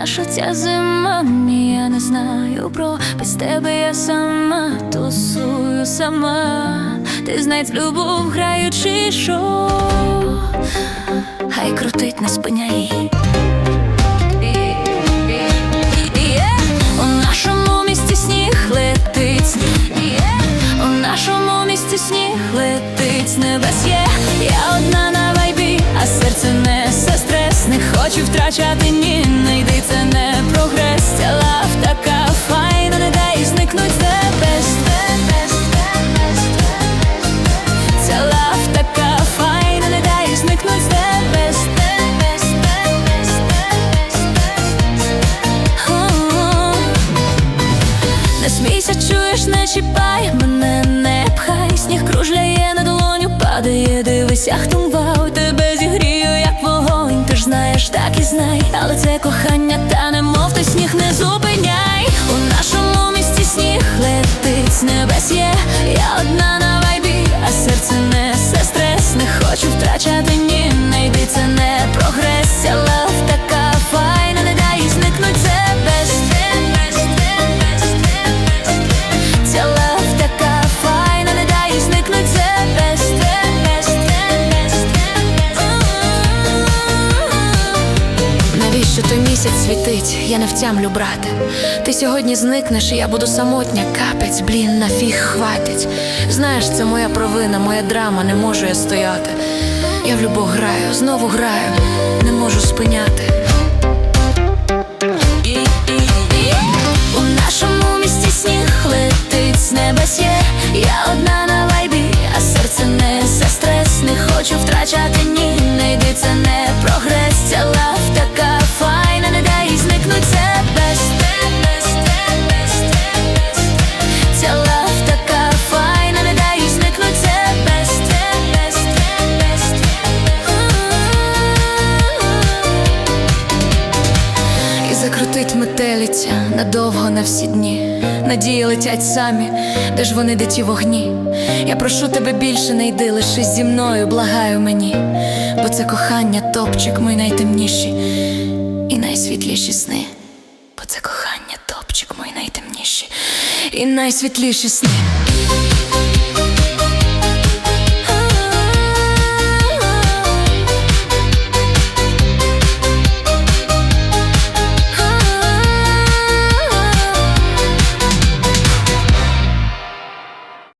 Наша ця зима, я не знаю про без тебе я сама тусую сама. Ти знай любов граючи шоу Хай крутить, не спиняй. У нашому місті сніг летить. У нашому місті сніг летить небес є. Я одна на вайбі, а серце несе стрес. Не хочу втрачати ні, чуєш, не чіпай, мене не пхай, сніг кружляє на долоню, падає, дивися, там вау, тебе зігрію, як вогонь, ти ж знаєш, так і знай, але це кохання, та не мов ти сніг не зупиняй. Навіщо той місяць світить? Я не втямлю, брате. Ти сьогодні зникнеш, і я буду самотня, капець, блін, нафіг хватить. Знаєш, це моя провина, моя драма, не можу я стояти. Я в любов граю, знову граю, не можу спиняти. У нашому місті сніг летить з. Я одна на вайбі, а серце несе стрес. Не хочу втрачати ні, не йди, це не прогрес. Закрутить надовго на всі дні. Надії летять самі, де ж вони де ті вогні. Я прошу тебе більше не йди, лишись зі мною, благаю мені, бо це кохання, топчик мої найтемніші і найсвітліші сни. Бо це кохання, топчик мої найтемніші і найсвітліші сни.